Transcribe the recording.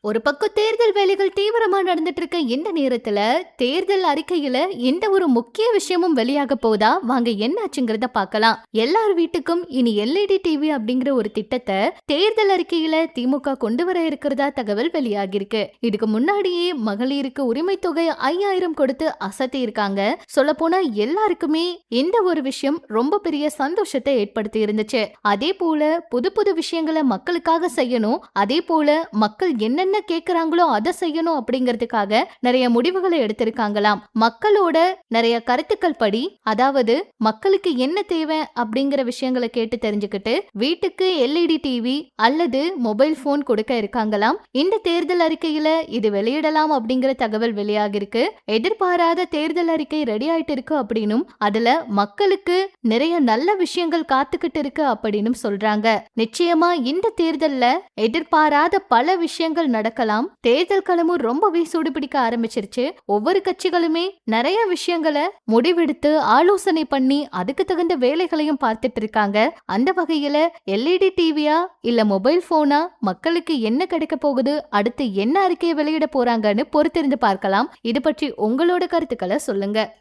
ஒரு பக்கம் தேர்தல் வேலைகள் தீவிரமா நடந்துட்டு இருக்க இந்த நேரத்துல தேர்தல் அறிக்கையில எந்த ஒரு முக்கிய விஷயமும் வெளியாக போதா? வாங்க என்னாச்சுங்கிறத பார்க்கலாம். எல்லார் வீட்டுக்கும் இனி எல்இடி டிவி அப்படிங்கிற ஒரு திட்டத்தை தேர்தல் அறிக்கையில திமுக கொண்டு வர இருக்கிறதா தகவல் வெளியாகிருக்கு இதுக்கு முன்னாடியே மகளிருக்கு உரிமை தொகை ஐயாயிரம் கொடுத்து அசத்தி இருக்காங்க. சொல்ல போனா எல்லாருக்குமே இந்த ஒரு விஷயம் ரொம்ப பெரிய சந்தோஷத்தை ஏற்படுத்தி இருந்துச்சு. அதே போல புது புது விஷயங்களை மக்களுக்காக செய்யணும். அதே போல மக்கள் என்ன என்ன கேக்குறாங்களோ அதை செய்யணும் அப்படிங்கிறதுக்காக நிறைய முடிவுகளை எடுத்திருக்காங்களாம். மக்களோட நிறைய கருத்துக்கள் படி அதாவது மக்களுக்கு என்ன தேவை அப்படிங்கிற விஷயங்களை கேட்டு தெரிஞ்சுக்கிட்டு வீட்டுக்கு எல்இடி டிவி அல்லது மொபைல் போன் கொடுக்க இருக்காங்களாம். இந்த தேர்தல் அறிக்கையில இது வெளியிடலாம் அப்படிங்கிற தகவல் வெளியாகிருக்கு எதிர்பாராத தேர்தல் அறிக்கை ரெடி ஆயிட்டு இருக்கு அப்படின்னும் அதுல மக்களுக்கு நிறைய நல்ல விஷயங்கள் காத்துக்கிட்டு இருக்கு அப்படின்னு சொல்றாங்க. நிச்சயமா இந்த தேர்தல்ல எதிர்பாராத பல விஷயங்கள் நடக்கலாம். தேர்தல் களமும் ரொம்பவே சூடுபிடிக்க ஆரம்பிச்சிருச்சு. ஒவ்வொரு கட்சிகளுமே நிறைய விஷயங்களை முடிவெடுத்து ஆலோசனை பண்ணி அதுக்கு தகுந்த வேலைகளையும் பார்த்துட்டு இருக்காங்க. அந்த வகையில எல்இடி டிவியா இல்ல மொபைல் போனா மக்களுக்கு என்ன கிடைக்க போகுது அடுத்து என்ன அறிக்கையை வெளியிட போறாங்கன்னு பொறுத்திருந்து பார்க்கலாம். இது பற்றி உங்களோட கருத்துக்களை சொல்லுங்க.